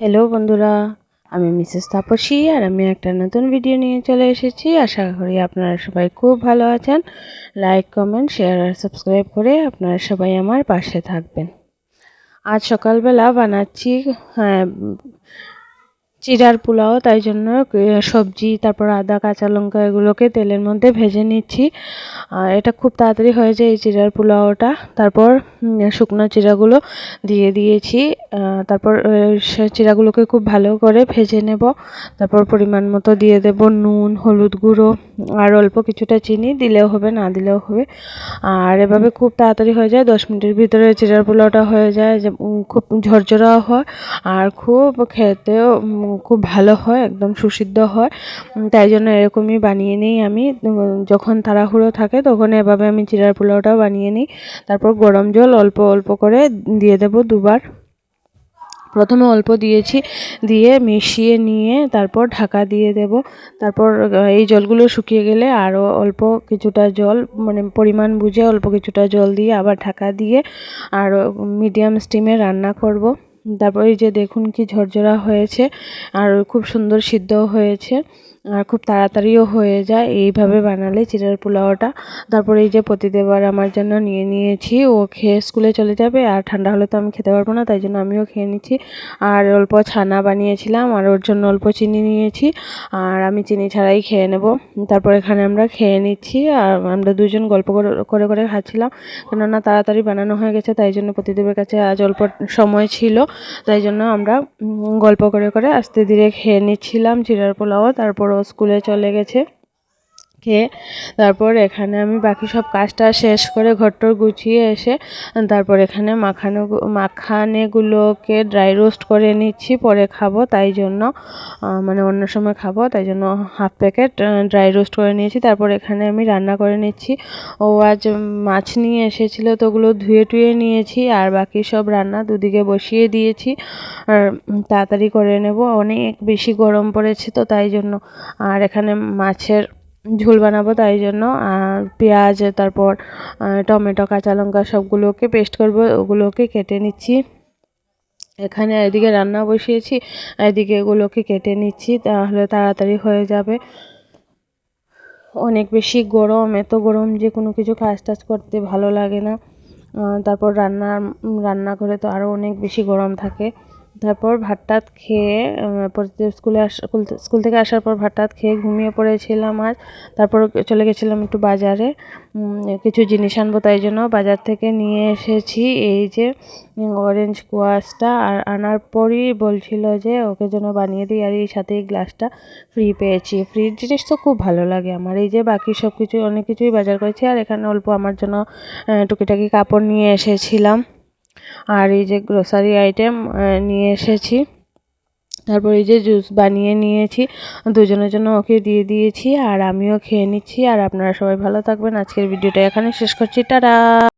Hello বন্ধুরা। আমি Mrs Tapasi আর আমি একটা নতুন ভিডিও নিয়ে চলে এসেছি। আশা করি আপনারা সবাই খুব ভালো আছেন। লাইক কমেন্ট শেয়ার আর সাবস্ক্রাইব করে আপনারা সবাই আমার পাশে থাকবেন। আজ সকালবেলা বানাচ্ছি চিড়ার পোলাও, তাই জন্য সবজি, তারপর আদা, কাঁচা লঙ্কা এগুলোকে তেলের মধ্যে ভেজে নিচ্ছি। এটা খুব তাড়াতাড়ি হয়ে যায় এই চিড়ার পোলাওটা। তারপর শুকনো চিড়াগুলো দিয়ে দিয়েছি। তারপর সে চিড়াগুলোকে খুব ভালো করে ভেজে নেব। তারপর পরিমাণ মতো দিয়ে দেব নুন, হলুদ গুঁড়ো, আর অল্প কিছুটা চিনি, দিলেও হবে, না দিলেও হবে। আর এভাবে খুব তাড়াতাড়ি হয়ে যায়, দশ মিনিটের ভিতরে চিড়ার পোলাওটা হয়ে যায়। খুব ঝরঝরাও হয়, আর খুব খেতেও খুব ভালো হয়, একদম সুসিদ্ধ হয়। তাই জন্য এরকমই বানিয়ে নিই আমি। যখন তাড়াহুড়ো থাকে তখন এভাবে আমি চিড়ার পোলাওটাও বানিয়ে নিই। তারপর গরম জল অল্প অল্প করে দিয়ে দেব দুবার। প্রথমে অল্প দিয়েছি, দিয়ে মিশিয়ে নিয়ে তারপর ঢাকা দিয়ে দেব। তারপর এই জলগুলো শুকিয়ে গেলে আরও অল্প কিছুটা জল মানে পরিমাণ বুঝে অল্প কিছুটা জল দিয়ে আবার ঢাকা দিয়ে আর মিডিয়াম স্টিমে রান্না করব। তারপর এই যে দেখুন কি ঝরঝরা হয়েছে আর খুব সুন্দর সিদ্ধও হয়েছে। আর খুব তাড়াতাড়িও হয়ে যায়। এইভাবে বানালে চিড়ের পোলাওটা। তারপরে এই যে প্রতিদেবার আমার জন্য নিয়ে নিয়েছি, ও খেয়ে স্কুলে চলে যাবে। আর ঠান্ডা হলে তো আমি খেতে পারব না, তাই জন্য আমিও খেয়ে নিচ্ছি। আর অল্প ছানা বানিয়েছিলাম, আর ওর জন্য অল্প চিনি নিয়েছি। আর আমি চিনি ছাড়াই খেয়ে নেব। তারপর এখানে আমরা খেয়ে নিচ্ছি। আর আমরা দুজন গল্প করে করে খাচ্ছিলাম। কেননা তাড়াতাড়ি বানানো হয়ে গেছে, তাই জন্য প্রতিদেবের কাছে আজ অল্প সময় ছিল। তাই জন্য আমরা গল্প করে করে আস্তে ধীরে খেয়ে নিচ্ছিলাম চিড়ার পোলাও। তারপর ও স্কুলে চলে গেছে। খেয়ে তারপর এখানে আমি বাকি সব কাজটা শেষ করে ঘরটর গুছিয়ে এসে তারপর এখানে মাখানো মাখানেগুলোকে ড্রাই রোস্ট করে নিচ্ছি, পরে খাব তাই জন্য মানে অন্য সময় খাব তাই জন্য হাফ প্যাকেট ড্রাই রোস্ট করে নিয়েছি। তারপর এখানে আমি রান্না করে নিচ্ছি। ও আজ মাছ নিয়ে এসেছিল তো ওগুলো ধুয়ে টুয়ে নিয়েছি আর বাকি সব রান্না দুদিকে বসিয়ে দিয়েছি। আর তাড়াতাড়ি করে নেব, অনেক বেশি গরম পড়েছে তো তাই জন্য। আর এখানে মাছের ঝোল বানাবো, তাই জন্য। আর পেঁয়াজ, তারপর টমেটো, কাঁচা লঙ্কা সবগুলোকে পেস্ট করব, ওগুলোকে কেটে নিচ্ছি। এখানে এদিকে রান্না বসিয়েছি এদিকে এগুলোকে কেটে নিচ্ছি, তাহলে তাড়াতাড়ি হয়ে যাবে। অনেক বেশি গরম, এত গরম যে কোনো কিছু কাজ টাজ করতে ভালো লাগে না। তারপর রান্না রান্নাঘরে তো আরও অনেক বেশি গরম থাকে। তারপর ভাত টাত খেয়ে স্কুলে আস, স্কুল থেকে আসার পর ভাত টাত খেয়ে ঘুমিয়ে পড়েছিলাম আর তারপর চলে গেছিলাম একটু বাজারে। কিছু জিনিস আনব তাই জন্য বাজার থেকে নিয়ে এসেছি এই যে অরেঞ্জ কোয়াশটা আর আনার পরই বলছিল যে ওকে যেন বানিয়ে দিই আর এই সাথে এই গ্লাসটা ফ্রি পেয়েছি। ফ্রির জিনিস তো খুব ভালো লাগে আমার। এই যে বাকি সব কিছু অনেক কিছুই বাজার করেছি আর এখানে অল্প আমার জন্য টুকিটাকি কাপড় নিয়ে এসেছিলাম। আর এই যে গ্রোসারি আইটেম নিয়ে এসেছি। তারপর এই যে জুস বানিয়ে নিয়েছি। দুজনের জন্য ওকে দিয়ে দিয়েছি আর আমিও খেয়ে নিচ্ছি। আর আপনারা সবাই ভালো থাকবেন। আজকের ভিডিওটা এখানে শেষ করছি। টাটা!